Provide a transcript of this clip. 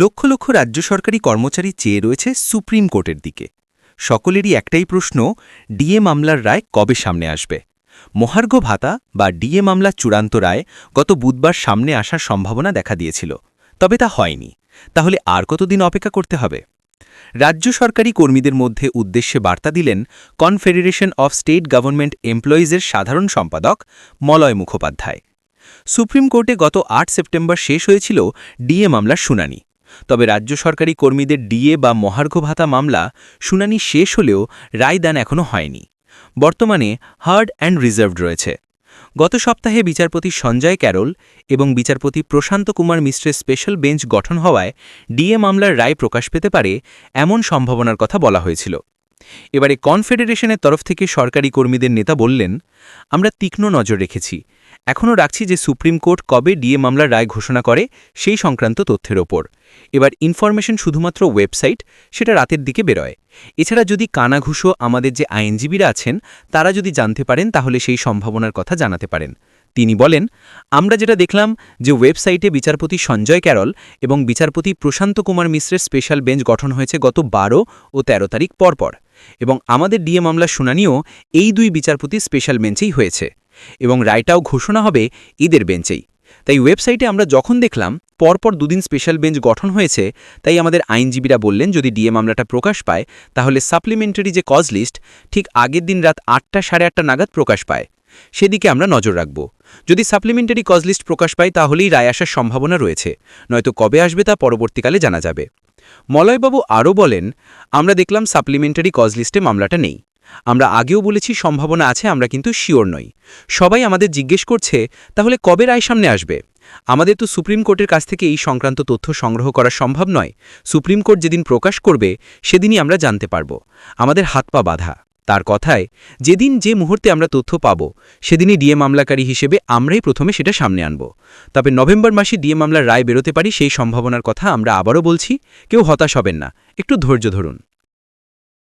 লক্ষ লক্ষ রাজ্য সরকারি কর্মচারী চেয়ে রয়েছে সুপ্রিম কোর্টের দিকে। সকলেরই একটাই প্রশ্ন, ডিএ মামলার রায় কবে সামনে আসবে? মহার্ঘ ভাতা বা ডিএ মামলার চূড়ান্ত রায় গত বুধবার সামনে আসার সম্ভাবনা দেখা দিয়েছিল। তবে তা হয়নি। তাহলে আর কতদিন অপেক্ষা করতে হবে? রাজ্য সরকারি কর্মীদের মধ্যে উদ্দেশ্যে বার্তা দিলেন কনফেডারেশন অফ স্টেট গভর্নমেন্ট এমপ্লয়িজের সাধারণ সম্পাদক মলয় মুখোপাধ্যায়। সুপ্রিম কোর্টে গত আট সেপ্টেম্বর শেষ হয়েছিল ডিএ মামলার শুনানি। তবে রাজ্য সরকারি কর্মীদের ডিএ বা মহার্ঘ ভাতা মামলা শুনানি শেষ হলেও রায়দান এখনও হয়নি। বর্তমানে হার্ড অ্যান্ড রিজার্ভড রয়েছে। গত সপ্তাহে বিচারপতি সঞ্জয় ক্যারল এবং বিচারপতি প্রশান্ত কুমার মিশ্রের স্পেশাল বেঞ্চ গঠন হওয়ায় ডিএ মামলার রায় প্রকাশ পেতে পারে এমন সম্ভাবনার কথা বলা হয়েছিল। এবারে কনফেডারেশনের তরফ থেকে সরকারি কর্মীদের নেতা বললেন, আমরা তীক্ষ্ণ নজর রেখেছি। এখনও রাখছি যে সুপ্রিম কোর্ট কবে ডিএ মামলার রায় ঘোষণা করে সেই সংক্রান্ত তথ্যের ওপর। এবার ইনফরমেশন শুধুমাত্র ওয়েবসাইট, সেটা রাতের দিকে বেরোয়। এছাড়া যদি কানাঘুষো আমাদের যে আইনজীবীরা আছেন, তারা যদি জানতে পারেন, তাহলে সেই সম্ভাবনার কথা জানাতে পারেন। তিনি বলেন, আমরা যেটা দেখলাম যে ওয়েবসাইটে বিচারপতি সঞ্জয় ক্যারল এবং বিচারপতি প্রশান্ত কুমার মিশ্রের স্পেশাল বেঞ্চ গঠন হয়েছে গত বারো ও ১৩ তারিখ পরপর। এবং আমাদের ডিএ মামলার শুনানিও এই দুই বিচারপতি স্পেশাল বেঞ্চেই হয়েছে এবং রায়টাও ঘোষণা হবে ঈদের বেঞ্চেই। তাই ওয়েবসাইটে আমরা যখন দেখলাম পরপর দুদিন স্পেশাল বেঞ্চ গঠন হয়েছে, তাই আমাদের আইনজীবীরা বললেন, যদি ডিএ মামলাটা প্রকাশ পায়, তাহলে সাপ্লিমেন্টারি যে কজ লিস্ট, ঠিক আগের দিন রাত আটটা সাড়ে আটটা নাগাদ প্রকাশ পায়। সেদিকে আমরা নজর রাখব। যদি সাপ্লিমেন্টারি কজ লিস্ট প্রকাশ পায়, তাহলেই রায় আসার সম্ভাবনা রয়েছে। নয়তো কবে আসবে তা পরবর্তীকালে জানা যাবে। মলয়বাবু আরও বলেন, আমরা দেখলাম সাপ্লিমেন্টারি কজ লিস্টে মামলাটা নেই। আমরা আগেও বলেছি সম্ভাবনা আছে, আমরা কিন্তু শিওর নই। সবাই আমাদের জিজ্ঞেস করছে, তাহলে কবে রায় সামনে আসবে? আমাদের তো সুপ্রিম কোর্টের কাছ থেকে এই সংক্রান্ত তথ্য সংগ্রহ করা সম্ভব নয়। সুপ্রিম কোর্ট যেদিন প্রকাশ করবে, সেদিনই আমরা জানতে পারব। আমাদের হাত পা বাধা। তার কথায়, যেদিন যে মুহূর্তে আমরা তথ্য পাব, সেদিনই ডিএ মামলাকারী হিসেবে আমরাই প্রথমে সেটা সামনে আনব। তবে নভেম্বর মাসে ডিএ মামলার রায় বেরোতে পারি সেই সম্ভাবনার কথা আমরা আবারও বলছি, কেউ হতাশ হবেন না। একটু ধৈর্য ধরুন।